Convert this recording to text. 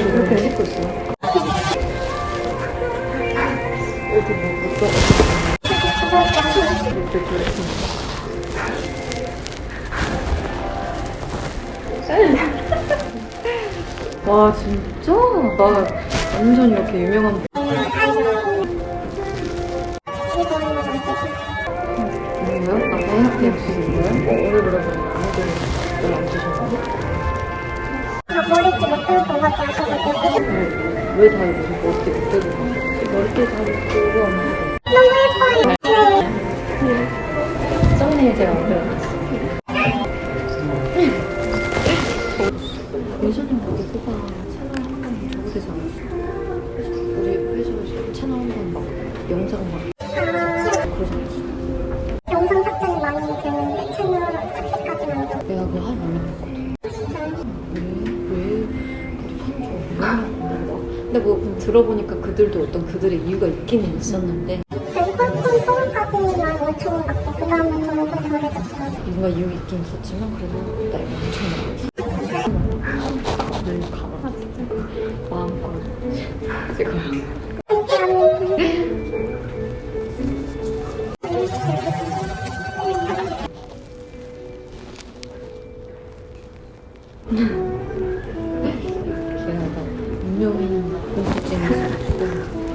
이렇게 찍고 있어요. 와 진짜 나 완전 이렇게 유명한 이거요? 아까 해피 주시는 거예요? 오래 물어보니까 아무도 안 주셨는데? 나 모르지 못하고 밖에 왜 다 이렇게? 머리띠 다 들고 왔는데 너무 예뻐요 썸네일 제가 만들어놨어요 예전에 우리 오빠 채널 한번 저거 되지 않았어? 우리 회사에서 채널 한 번 막 영상 막 그러지 않았어? 영상 삭제는 많이 되는데 채널 삭제까지는 내가 그거 하나 근데 뭐 들어보니까 그들도 어떤 그들의 이유가 있기는 있었는데 뭔가 이유 있긴 있었지만 그래도 나이 5천 원 마음껏 찍어요 病院に行ってます。